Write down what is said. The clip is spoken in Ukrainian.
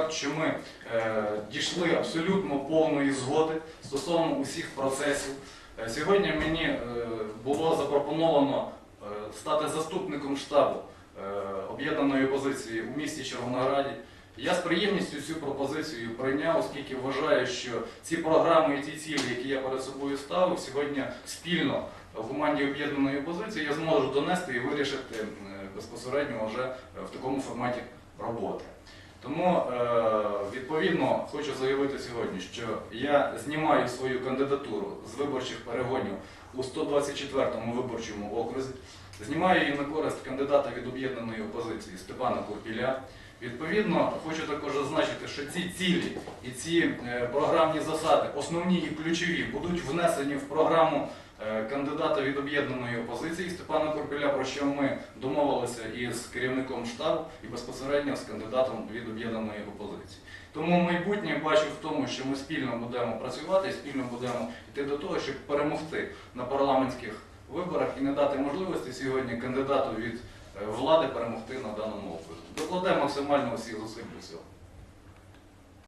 Факт, що ми е, дійшли абсолютно повної згоди стосовно усіх процесів. Е, Сьогодні мені е, було запропоновано е, стати заступником штабу е, об'єднаної опозиції у місті Червонограді. Я з приємністю цю пропозицію прийняв, оскільки вважаю, що ці програми і ті цілі, які я перед собою ставив, сьогодні спільно в команді об'єднаної опозиції я зможу донести і вирішити е, безпосередньо вже е, в такому форматі роботи. Тому е, відповідно хочу заявити сьогодні, що я знімаю свою кандидатуру з виборчих перегонів у 124-му виборчому окрузі, знімаю її на користь кандидата від об'єднаної опозиції Степана Курпіля. Відповідно, хочу також зазначити, що ці цілі і ці е, програмні засади, основні і ключові, будуть внесені в програму кандидата від об'єднаної опозиції Степана Курпіля, про що ми домовилися із керівником штабу і безпосередньо з кандидатом від об'єднаної опозиції. Тому майбутнє бачу в тому, що ми спільно будемо працювати і спільно будемо йти до того, щоб перемогти на парламентських виборах і не дати можливості сьогодні кандидату від е, влади перемогти на даному окрузі. Докладемо максимально усіх зусиль для цього.